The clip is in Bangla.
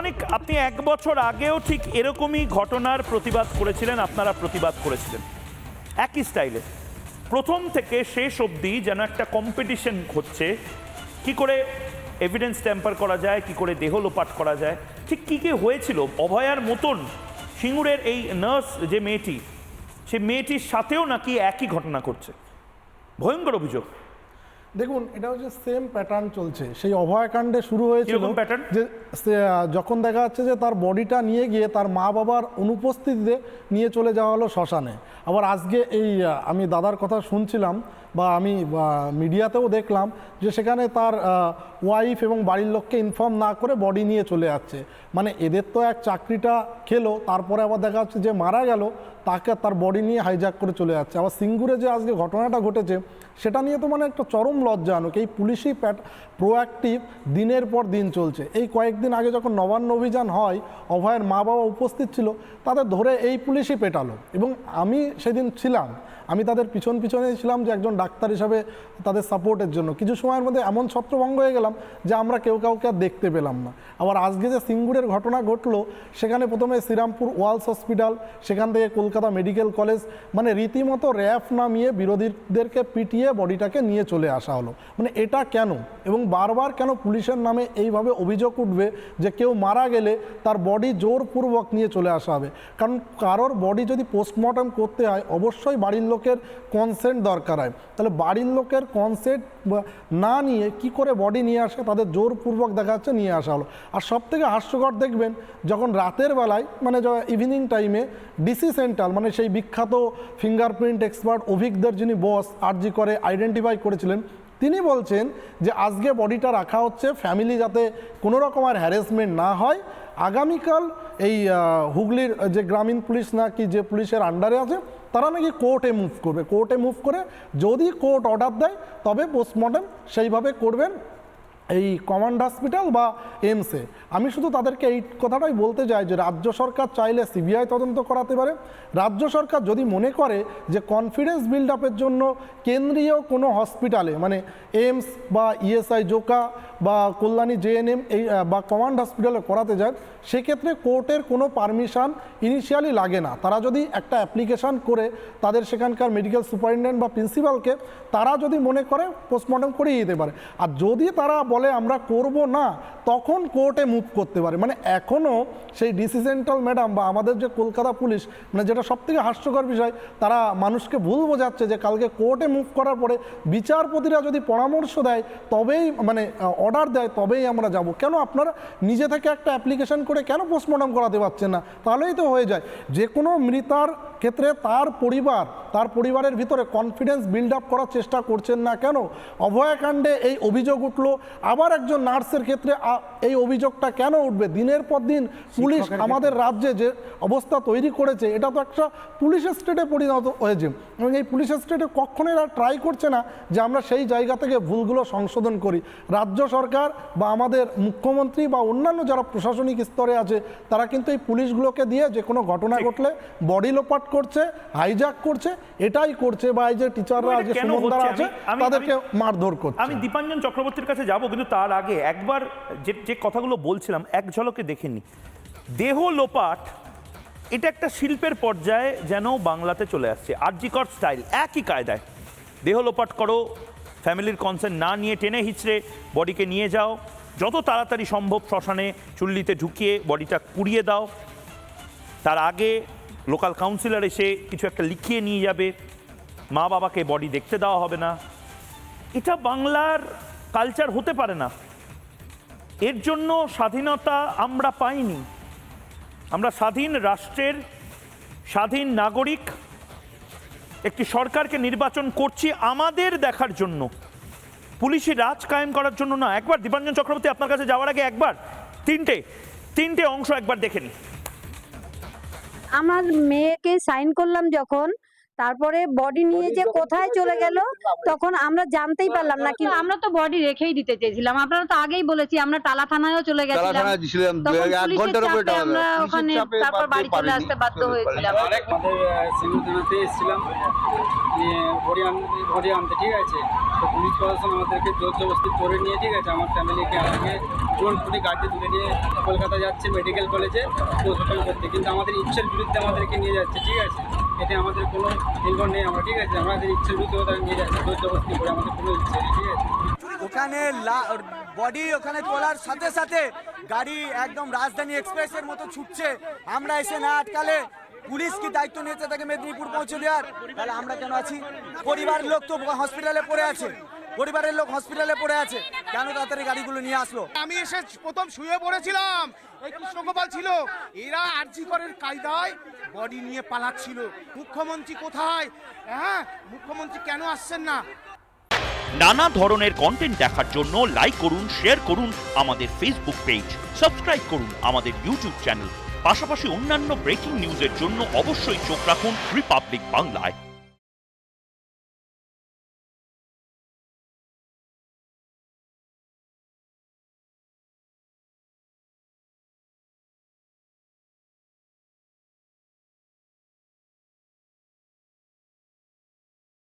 অনেক, আপনি এক বছর আগেও ঠিক এরকমই ঘটনার প্রতিবাদ করেছিলেন, আপনারা প্রতিবাদ করেছিলেন। একই স্টাইলে। প্রথম থেকে শেষ অবধি যেন একটা কম্পিটিশন হচ্ছে কি করে এভিডেন্স ট্যাম্পার করা যায়, কি করে দেহ লোপাট করা যায়। ঠিক কী কী হয়েছিল? অভয়ার মতন সিঙ্গুরের এই নার্স যে মেয়েটি, সে মেয়েটির সাথেও নাকি একই ঘটনা করছে ভয়ঙ্কর অভিযোগ। দেখুন এটা হচ্ছে সেম প্যাটার্ন চলছে। সেই অভয়াকাণ্ডে শুরু হয়েছিল যে সে, যখন দেখা যাচ্ছে যে তার বডিটা নিয়ে গিয়ে তার মা বাবার অনুপস্থিতিতে নিয়ে চলে যাওয়া হলো শ্মশানে। আবার আজকে এই আমি দাদার কথা শুনছিলাম বা আমি মিডিয়াতেও দেখলাম যে সেখানে তার ওয়াইফ এবং বাড়ির লোককে ইনফর্ম না করে বডি নিয়ে চলে যাচ্ছে। মানে এদের তো এক চাকরিটা খেলো তারপরে আবার দেখা যাচ্ছে যে মারা গেল তাকে তার বডি নিয়ে হাইজ্যাক করে চলে যাচ্ছে। আবার সিঙ্গুরে যে আজকে ঘটনাটা ঘটেছে সেটা নিয়ে তো মানে একটা চরম লজ্জাজনক এই প্যাট প্রোঅ্যাক্টিভ দিনের পর দিন চলছে। এই কয়েকদিন আগে যখন নবান্ন অভিযান হয়, অভয়ের মা বাবা উপস্থিত ছিল, তাদের ধরে এই পুলিশই পেটালো। এবং আমি সেদিন ছিলাম। আমি তাদের পিছন পিছনে ছিলাম যে একজন ডাক্তার হিসাবে তাদের সাপোর্টের জন্য। কিছু সময়ের মধ্যে এমন ছত্রভঙ্গ হয়ে গেলাম যে আমরা কেউ কাউকে আর দেখতে পেলাম না। আবার আজকে যে সিঙ্গুরের ঘটনা ঘটলো, সেখানে প্রথমে শ্রীরামপুর ওয়ালস হসপিটাল, সেখান থেকে কলকাতা মেডিকেল কলেজ মানে রীতিমতো র্যাফ নামিয়ে বিরোধীদেরকে পিটিয়ে বডিটাকে নিয়ে চলে আসা হলো। মানে এটা কেন? এবং বারবার কেন পুলিশের নামে এইভাবে অভিযোগ উঠবে যে কেউ মারা গেলে তার বডি জোরপূর্বক নিয়ে চলে আসা হবে? কারণ কারোর বডি যদি পোস্টমর্টম করতে হয়, অবশ্যই বাড়ির লোকের কনসেন্ট দরকার হয়। তাহলে বাড়ির লোকের কনসেন্ট না নিয়ে কি করে বডি নিয়ে আসে? তাদের জোরপূর্বক দেখা যাচ্ছে নিয়ে আসা হলো। আর সব থেকে হাস্যকর দেখবেন, যখন রাতের বেলায় মানে ইভিনিং টাইমে ডিসি সেন্টার মানে সেই বিখ্যাত ফিঙ্গারপ্রিন্ট এক্সপার্ট অভিজ্ঞদের যিনি বস আরজি করে আইডেন্টিফাই করেছিলেন, তিনি বলছেন যে আজকে বডিটা রাখা হচ্ছে ফ্যামিলি যাতে কোনো রকম আর হ্যারাসমেন্ট না হয়। আগামীকাল এই হুগলির যে গ্রামীণ পুলিশ নাকি যে পুলিশের আন্ডারে আছে, তারা নাকি কোর্টে মুভ করবে। কোর্টে মুভ করে যদি কোর্ট অর্ডার দেয়, তবে পোস্টমর্টম সেইভাবে করবেন। এই কমান্ড হসপিটাল বা এমসে আমি শুধু তাদেরকে এই কথাটাই বলতে চাই যে রাজ্য সরকার চাইলে সিবিআই তদন্ত করাতে পারে। রাজ্য সরকার যদি মনে করে যে কনফিডেন্স বিল্ড আপের জন্য কেন্দ্রীয় কোনো হসপিটালে মানে এমস বা ইএসআই জোকা বা কল্যাণী জেএনএম এই বা কমান্ড হসপিটালে করাতে যায়, সেক্ষেত্রে কোর্টের কোনো পারমিশন ইনিশিয়ালি লাগে না। তারা যদি একটা অ্যাপ্লিকেশন করে তাদের সেখানকার মেডিকেল সুপারিনটেন্ডেন্ট বা প্রিন্সিপালকে তারা যদি মনে করে পোস্টমর্টম করিয়ে দিতে পারে। আর যদি তারা বলে আমরা করব না, তখন কোর্টে মুভ করতে পারে। মানে এখনও সেই ডিসি সেন্ট্রাল ম্যাডাম বা আমাদের যে কলকাতা পুলিশ মানে যেটা সব থেকে হাস্যকর বিষয়, তারা মানুষকে ভুল বোঝাচ্ছে যে কালকে কোর্টে মুভ করার পরে বিচারপতিরা যদি পরামর্শ দেয়, তবেই মানে অর্ডার দেয়, তবেই আমরা যাব। কেন আপনারা নিজে থেকে একটা অ্যাপ্লিকেশন করে কেন পোস্টমর্টম করাতে পারছেন না? তাহলেই তো হয়ে যায়। যে কোনো মৃতার ক্ষেত্রে তার পরিবার তার পরিবারের ভিতরে কনফিডেন্স বিল্ড আপ করার চেষ্টা করছেন না কেন? অভয়াকাণ্ডে এই অভিযোগ উঠল। আবার একজন নার্সের ক্ষেত্রে এই অভিযোগটা কেন উঠবে? দিনের পর দিন পুলিশ আমাদের রাজ্যে যে অবস্থা তৈরি করেছে এটা তো একটা পুলিশ স্টেটে পরিণত হয়েছে। এবং এই পুলিশ স্টেটে কখনোই এরা ট্রাই করছে না যে আমরা সেই জায়গা থেকে ভুলগুলো সংশোধন করি। রাজ্য সরকার বা আমাদের মুখ্যমন্ত্রী বা অন্যান্য যারা প্রশাসনিক স্তরে আছে তারা কিন্তু এই পুলিশগুলোকে দিয়ে যে কোনো ঘটনা ঘটলে বডি লোপাট করছে হাইজ্যাক করছে এটাই করছে বা এই যে টিচাররা যে সুমনদারা আছে তাদেরকে মারধর করছে। আমি দীপাঞ্জন চক্রবর্তীর কাছে যাব কিন্তু তার আগে একবার যে যে কথাগুলো বলছিলাম এক ঝলকে দেখে নি। দেহ লোপাট এটা একটা শিল্পের পর্যায়ে যেন বাংলাতে চলে আসছে। আরজিকর স্টাইল একই কায়দায়। দেহ লোপাট করো ফ্যামিলির কনসার্ন না নিয়ে টেনে হিচড়ে বডিকে নিয়ে যাও। যত তাড়াতাড়ি সম্ভব শ্মশানে চুল্লিতে ঢুকিয়ে বডিটা পুড়িয়ে দাও। তার আগে লোকাল কাউন্সিলর এসে কিছু একটা লিখিয়ে নিয়ে যাবে। মা বাবাকে বডি দেখতে দেওয়া হবে না। এটা বাংলার কালচার হতে পারে না। এর জন্য স্বাধীনতা আমরা পাইনি। আমরা স্বাধীন রাষ্ট্রের স্বাধীন নাগরিক, একটি সরকারকে নির্বাচন করছি আমাদের দেখার জন্য। পুলিশি রাজ কায়েম করার জন্য না। একবার দীপাঞ্জন চক্রবর্তী আপনার কাছে যাওয়ার আগে একবার, তিনটে তিনটে অংশ একবার দেখে নিই আমার মেয়েকে সাইন করলাম যখন তারপরে বডি নিয়ে যে কোথায় চলে গেল তখন আমরা জানতেই পারলাম না কিন্তু আমরা তো বডি রেখেই দিতে চেয়েছিলাম। আপনারা তো আগেই বলেছি আমরা টালা থানায়ও চলে তালা গেছিলাম থানায় দিছিলাম তখন এক ঘণ্টার উপরে আমরা ওখানে তারপর বাড়ি চলে আসতে বাধ্য হয়েছিলাম। এসেছিলাম। নিয়ে ভরি আনতে ঠিক আছে? তো পুলিশ প্রশাসন আমাদেরকে জোর জবরদস্তি করে নিয়ে ঠিক আছে? আমার ফ্যামিলিকে আমাকে জোর করে গাড়িতে তুলে নিয়ে কলকাতা যাচ্ছে মেডিকেল কলেজে পোস্টমর্টম করতে। কিন্তু আমাদের ইচ্ছের বিরুদ্ধে আমাদেরকে নিয়ে যাচ্ছে ঠিক আছে? এতে আমাদের কোনো নির্ভর নেই। আমরা ঠিক আছে আমাদের ইচ্ছে ভিতরে তারা নিয়ে যাচ্ছে জোর জবরদস্তি করে আমাদের কোনো ইচ্ছে নেই, ঠিক আছে? ওখানে বডি ওখানে তোলার সাথে সাথে গাড়ি একদম রাজধানী এক্সপ্রেসের মতো ছুটছে। আমরা এসে না আটকালে পুলিশ কি দায়িত্ব নিয়েছে তাকে মেদিনীপুর পৌঁছে দেওয়ার? তাহলে আমরা কেন আছি? পরিবার লোক তো হসপিটালে পড়ে আছে। পরিবারের লোক হসপিটালে পড়ে আছে। কেন তাড়াতাড়ি গাড়িগুলো নিয়ে আসলো? আমি এসে প্রথম শুয়ে পড়েছিলাম। এই কৃষ্ণগোপাল ছিল। এরা আরজি করের কায়দায় বডি নিয়ে পালাচ্ছিল। মুখ্যমন্ত্রী কোথায়? হ্যাঁ মুখ্যমন্ত্রী কেন আসছেন না? নানা ধরনের কন্টেন্ট দেখার জন্য লাইক করুন শেয়ার করুন আমাদের ফেসবুক পেজ সাবস্ক্রাইব করুন আমাদের ইউটিউব চ্যানেল পাশাপাশি অন্যান্য ব্রেকিং নিউজের জন্য অবশ্যই চোখ রাখুন রিপাবলিক বাংলায়।